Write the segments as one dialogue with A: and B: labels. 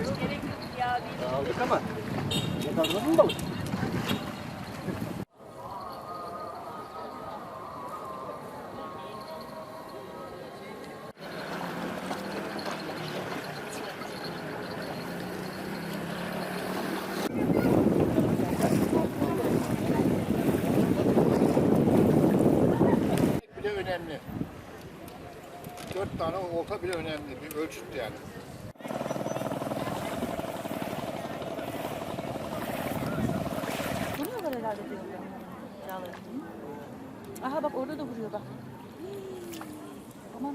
A: Aldık ama yakaladınız mı balık?
B: önemli. Dört tane olta bile önemli. Bir ölçüt yani.
C: Orada da vuruyor bak. Aman.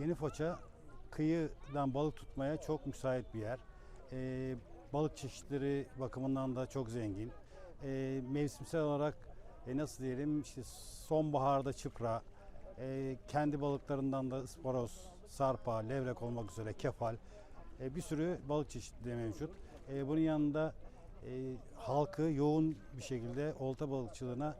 D: Yeni Foça kıyıdan balık tutmaya çok müsait bir yer. Ee, balık çeşitleri bakımından da çok zengin. Ee, mevsimsel olarak e, nasıl diyelim işte sonbaharda çıpra, e, kendi balıklarından da ısparoz, sarpa, levrek olmak üzere kefal e, bir sürü balık çeşitleri mevcut. E, bunun yanında e, halkı yoğun bir şekilde olta balıkçılığına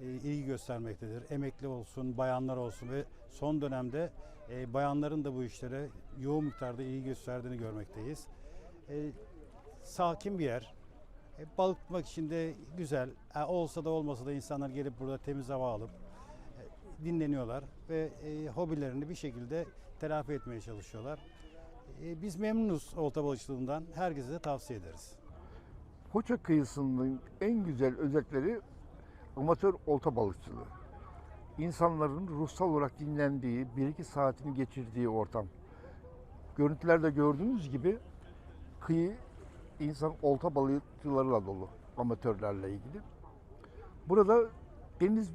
D: e, ilgi göstermektedir. Emekli olsun, bayanlar olsun ve son dönemde e, bayanların da bu işlere yoğun miktarda ilgi gösterdiğini görmekteyiz. E, sakin bir yer. E, balık tutmak için de güzel. E, olsa da olmasa da insanlar gelip burada temiz hava alıp e, dinleniyorlar ve e, hobilerini bir şekilde telafi etmeye çalışıyorlar. E, biz memnunuz olta balıkçılığından. Herkese de tavsiye ederiz.
B: Foça kıyısının en güzel özellikleri amatör olta balıkçılığı. İnsanların ruhsal olarak dinlendiği, 1-2 saatini geçirdiği ortam. Görüntülerde gördüğünüz gibi kıyı insan olta balıkçılarıyla dolu, amatörlerle ilgili. Burada deniz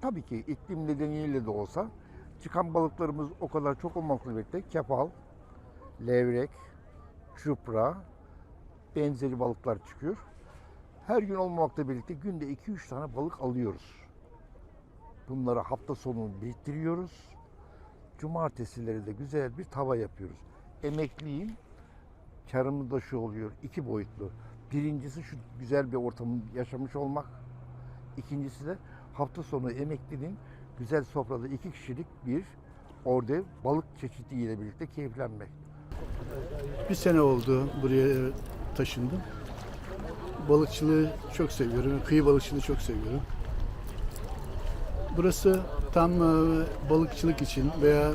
B: tabii ki iklim nedeniyle de olsa çıkan balıklarımız o kadar çok olmakla birlikte kefal, levrek, çupra, benzeri balıklar çıkıyor. Her gün olmamakla birlikte günde 2-3 tane balık alıyoruz. Bunları hafta sonu biriktiriyoruz. Cumartesileri de güzel bir tava yapıyoruz. Emekliyim. Karımı da şu oluyor. iki boyutlu. Birincisi şu güzel bir ortamı yaşamış olmak. İkincisi de hafta sonu emeklinin güzel sofrada iki kişilik bir orada balık çeşidiyle birlikte keyiflenmek.
E: Bir sene oldu buraya taşındım. Balıkçılığı çok seviyorum. Kıyı balıkçılığı çok seviyorum. Burası tam e, balıkçılık için veya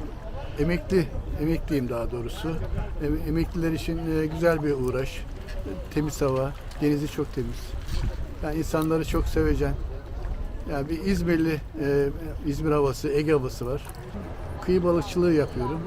E: emekli, emekliyim daha doğrusu. Em- Emekliler için e, güzel bir uğraş. Temiz hava, denizi çok temiz. Yani insanları çok sevecen. Yani bir İzmirli, e, İzmir havası, Ege havası var. Kıyı balıkçılığı yapıyorum.